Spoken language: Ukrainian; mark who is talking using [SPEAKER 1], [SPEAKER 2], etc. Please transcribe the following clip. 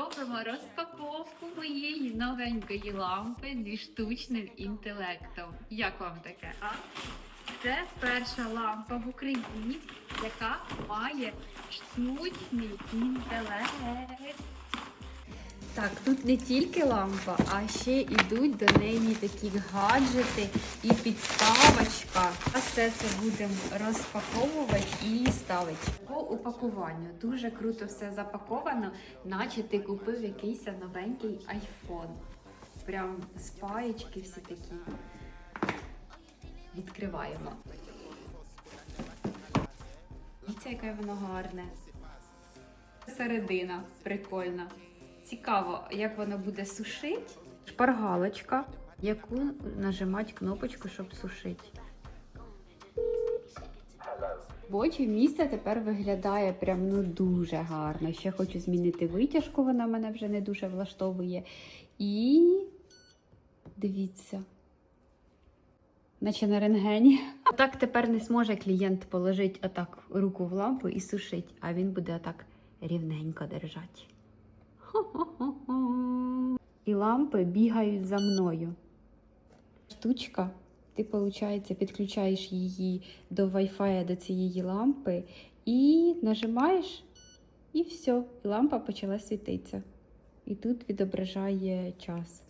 [SPEAKER 1] зробимо розпаковку моєї новенької лампи зі штучним інтелектом. Як вам таке? А? Це перша лампа в Україні, яка має штучний інтелект. Так, тут не тільки лампа, а ще йдуть до неї такі гаджети і підставочка. Все це будемо розпаковувати і ставити. По упакуванню дуже круто все запаковано, наче ти купив якийсь новенький айфон. Прям з паєчки всі такі. Відкриваємо. Дивіться, яке воно гарне. Середина прикольна. Цікаво, як воно буде сушити. Шпаргалочка, яку нажимати кнопочку, щоб сушити. Бочі місце тепер виглядає прям ну дуже гарно. Ще хочу змінити витяжку, вона мене вже не дуже влаштовує. І дивіться. Наче на рентгені. Так тепер не зможе клієнт положити отак руку в лампу і сушити, а він буде отак рівненько держати. І лампи бігають за мною. Штучка, ти, виходить, підключаєш її до Wi-Fi до цієї лампи і нажимаєш, і все, і лампа почала світитися. І тут відображає час.